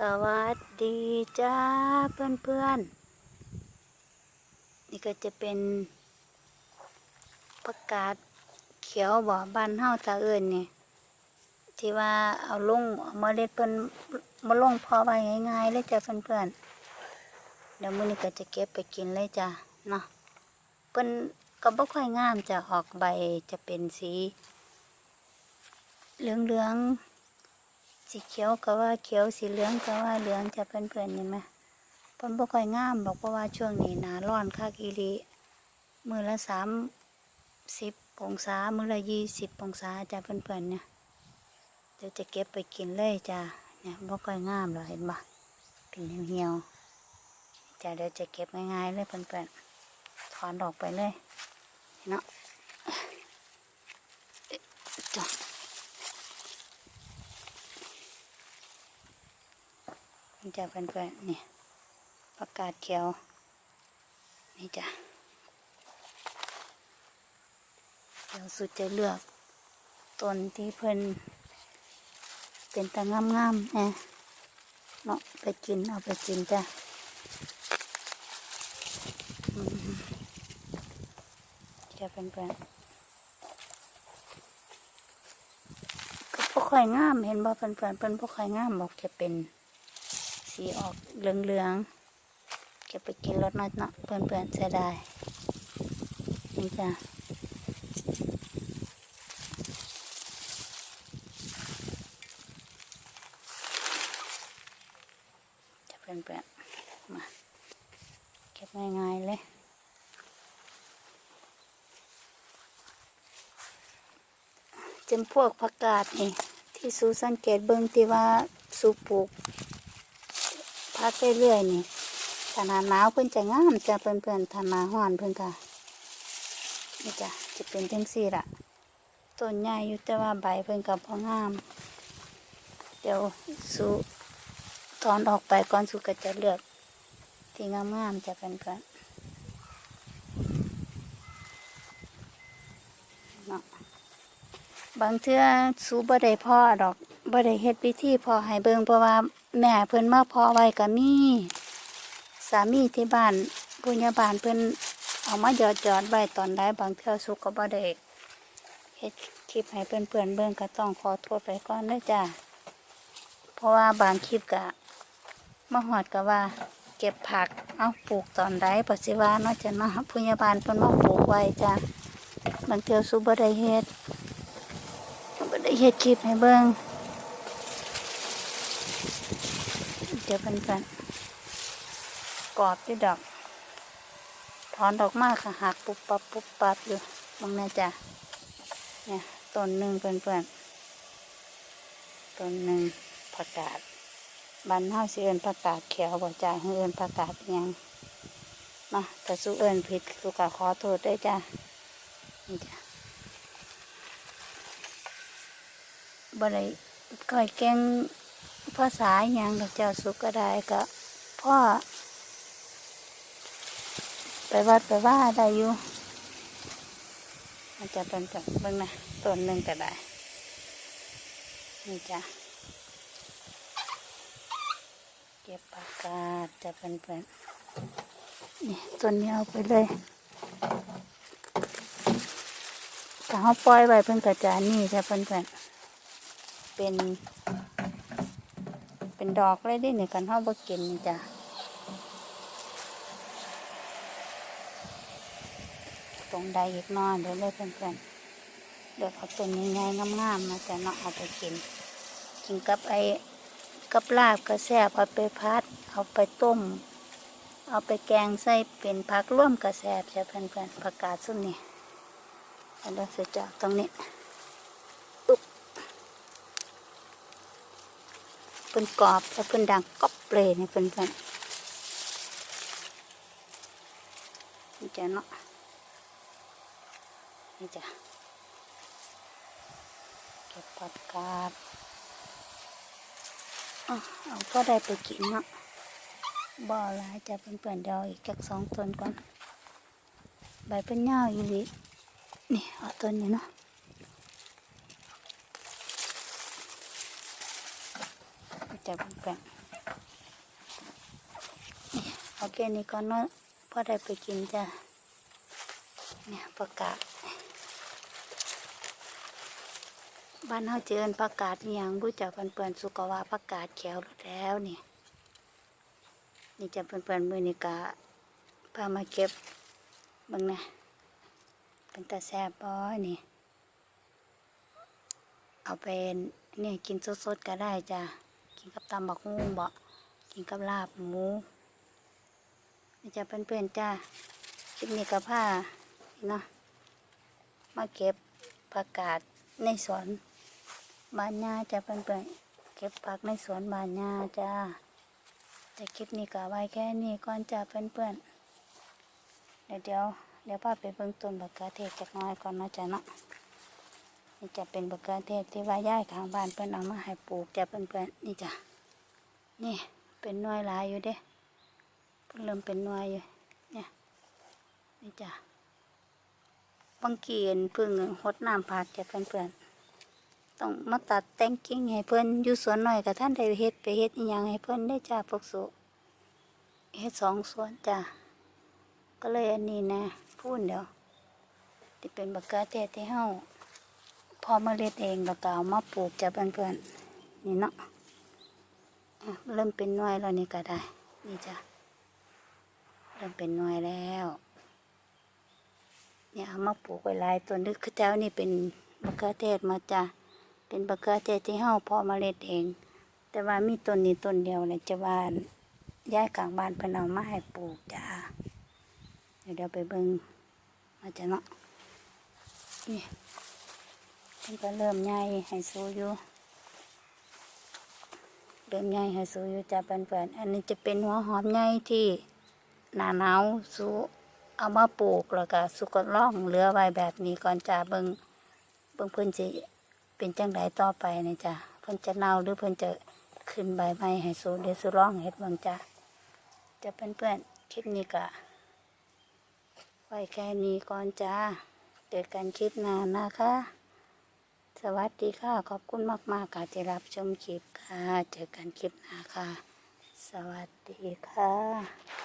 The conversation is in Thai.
สวัสดีจ้าเพื่อนเพื่อนนี่ก็จะเป็นประกาศเขียวบ่อบ้านเฮาตาเอิญนี่ที่ว่าเอาลงเอามาเล็ดเพิ่นมาลงพอไว้ง่ายๆเลยจ้ะเพื่อนเพื่อนเดี๋ยวมื้อนี้ก็จะเก็บไปกินเลยจ้ะเนาะเพิ่นก็บ่ค่อยงามจะออกใบจะเป็นสีเหลืองๆ สีเขียวก็ว่าเขียวสีเหลืองก็ว่าเหลืองจะเพื่อนๆเห็นไหมเพิ่นบ่ค่อยงามบอกเพราะว่าช่วงนี้หนาร้อนคักอีหลีมือละสามสิบองศามือละยี่สิบองศาจ้ะเพื่อนๆเนี่ยเดี๋ยวจะเก็บไปกินเลยจ้ะเนี่ยบ่ค่อยงามหรอเห็นบ่เป็นเหี่ยวๆจ้ะเดี๋ยวจะเก็บง่ายๆเลยเพื่อนๆถอนออกไปเลยเนาะเอ๊ะจ้ะ นี่จ้ะเพื่อนๆนี่ประกาศเขียว นี่จ้ะเดี๋ยวสุดจะเลือกต้นที่เพิ่นเป็นตางามๆแหนะเนาะไปกินเอาไปกินจ้ะจะเพื่อนๆก็พวกค่งามเห็นบ่เพื่อนเพิ่นพวกค่งามบอกจะเป็น สีออกเหลืองๆเก็บไปกินรสน้อยเนาะเพื่อนๆเสียดายนี่จ้ะจะเพื่อนๆมาเก็บง่ายๆเลยจำพวกผักกาดนี่ที่สูสังเกตเบิ่งที่ว่าสูปลูก พักเรื่อยๆนี่ถ้าหนาหนาวเพิ่นจะงามจะเพื่อนๆถ้าหนาร้อนเพิ่นก็นี่จ้ะจะเป็นจังซี่ล่ะต้นใหญ่อยู่แต่ว่าใบเพิ่นก็บ่งาม เดี๋ยวสุถอนออกไปก่อนสุก็จะเลือก ที่งามๆจะเพื่อนๆเนาะบางเทื่อสูบ่ได้พ่อดอกบ่ได้เฮ็ดพิธีพ่อให้เบิ่งเพราะว่า แม่เพิ่นมาพอไว้ก็มีสามีที่บ้านปุญญาบาลเพิ่นเอามาหยอดหยอดไว้ตอนใดบางเทื่อสุกก็บ่ได้เฮ็ดคลิปให้เพื่อนเพื่อนเบิ่งก็ต้องขอโทษไปก่อนเด้อจ้าเพราะว่าบางคลิปก็มาหอดก็ว่า เก็บผักเอาปลูกตอนใดปัสสิว่านาะจ้ะเนาะปุญญาบาลเพิ่นมาปลูกไว้จ้าบางเทื่อสุบ่ได้เฮ็ดบ่ได้เฮ็ดคลิปให้เบิ่ง เดี๋ยวเพื่อนๆกรอบด้วยดอก ถอนดอกมากค่ะหักปุ๊บปับปุ๊บปับอยู่มองแน่จ้ะเนี่ยต้นหนึ่งเพื่อนๆต้นหนึ่งผักกาดบ้านเฮาสิเอินผักกาดเขียวบ่จ้าเอินผักกาดยังมาแต่สู้เอินผิดสุกะขอโทษด้วยจ้านี่จ้ะบ่ได้ค่อยแกล้ง ภาษาอย่างดอกเจ้าสุกก็ได้ก็พ่อ ไปวัดไปว่าได้อยู่อาจจะเป็นแบบเบิ่งนะต้นหนึ่งก็ได้ นี่จ้ะเก็บปากกาจะเป็นเป็นนี่ต้นนี้เอาไปเลยถ้าเขาปล่อยไว้เพิ่นกระจายนี่จะเป็นเป็นเป็น เป็นดอกเลยดิเนี่ยกันเฮาบ่กินนี่จ้ะตรงใดอีกน้อยเดี๋ยวเลยเพื่อนๆเดี๋ยวเอาต้นใหญ่ๆงามๆมาจะเนาะเอาไปกิน กินกับไอ้กับลาบก็แซ่บเอาไปพัด เอาไปต้ม เอาไปแกงใส่เป็นผักร่วมกระแซบจ้ะเพื่อนๆผักกาดส้มนี่แล้วเราจจากตรงนี้ เป็นกรอบแล้วเป็นดังก๊อบเลยนี่เป็นเพื่อนนี่จ้ะเนาะนี่จ้ะเก็บผักกาดอ๋อเอาก็ได้ไปกินเนาะบ่อลายจะเป็นเพื่อนเดียวอีกจากสองต้นก่อน ใบเป็นเงาอีหลีนี่เอาต้นนี้เนาะ จะเพื่อนๆนี่เอาแค่นี้ก่อนเนาะพอได้ไปกินจ้ะเนี่ยประกาศบ้านเฮาเจริญประกาศอย่างรู้จักเพื่อนๆสุกว่าประกาศแขวแล้วนี่นี่จะเพื่อนๆมือนี่กะพามาเก็บบังนะเป็นตาแซ่บบ่นี่ เอาเป็นนี่ยกินสดๆก็ได้จ้ะ กินกับตำบักฮุ่งบ่กินกับลาบหมูนี่จะเพื่อนๆจ้าคลิปนี้ก็ผ้าเนาะมาเก็บผักกาดในสวนบานยาจ้ะเพื่อนๆเก็บผักในสวนบานยาจ้าแต่คลิปนี้ก็เอาไว้แค่นี้ก่อนจ้าเพื่อนๆเดี๋ยวเดี๋ยวเดี๋ยวพาไปเบิ่งต้นบักเขือเทศจักน้อยก่อนนะจ้ะเนาะ นี่จะเป็นบักเขือเทศที่ว่าย่ายข้างบ้านเพิ่อนเอามาให้ปลูกจะเพื่อนๆนี่จ้ะนี่เป็นน่วยหลายอยู่เด้เพิ่นเริ่มเป็นน่วยอยู่เนี่ยนี่จ้ะบางกีนพึ่งหดน้ำผักจะเพื่อนๆต้องมาตัดแต่งกิ่งให้เพื่อนอยู่สวนหน่อยกับท่านได้เฮ็ดไปเฮ็ดอีหยังให้เพื่อนได้จ้าพวกสุเฮ็ดสองสวนจ้าก็เลยอันนี้นะพูดเดี๋ยวที่เป็นบักเกอเทศที่เฮา พอเมาเล็ดเองแล้วก็เอามาปลูกจ้าเพื่อนๆนี่เนาะเริ่มเป็นน่วยแล้วนี่ก็ได้ นี่จ้ะเริ่มเป็นน่วยแล้วเนี่ยเอามาปลูกไว้หลายต้นนึกคือเจ้านี่เป็นบักเขือเทศมาจ้ะเป็นบักเขือเทศที่เฮาพาะเมล็ดเอง แต่ว่ามีต้นนี้ต้นเดียวเลยจะบ้านย้ายกลางบ้านเพิ่นเอามาให้ปลูกจ้าเดี๋ยวเดี๋ยวไปเบิ่งมาจ้ะเนาะนี่ เพิ่นก็เริ่มใหญ่ให้สูอยู่เริ่มใหญ่ให้สูอยู่จ้ะเพื่อนๆอันนี้จะเป็นหัวหอมใหญ่ที่หนาหนาวสูเอามาปลูกแล้วก็สุกล่องเหลือไว้แบบนี้ก่อนจ้าเบิงเบิงเพิ่อนสิเป็นจังไดต่อไปนี่จ้าเพิ่นจะเน่าหรือเพิ่นจะขึ้นใบไม้ให้สูเดี๋ยวสุร่องเฮ็ดเบิงจ้าจะเพื่อนๆคลิปนี้ก็ไว้แค่นี้ก่อนจ้าเจอกันคลิปหน้านะคะ สวัสดีค่ะ ขอบคุณมากๆค่ะที่รับชมคลิปค่ะ เจอกันคลิปหน้าค่ะ สวัสดีค่ะ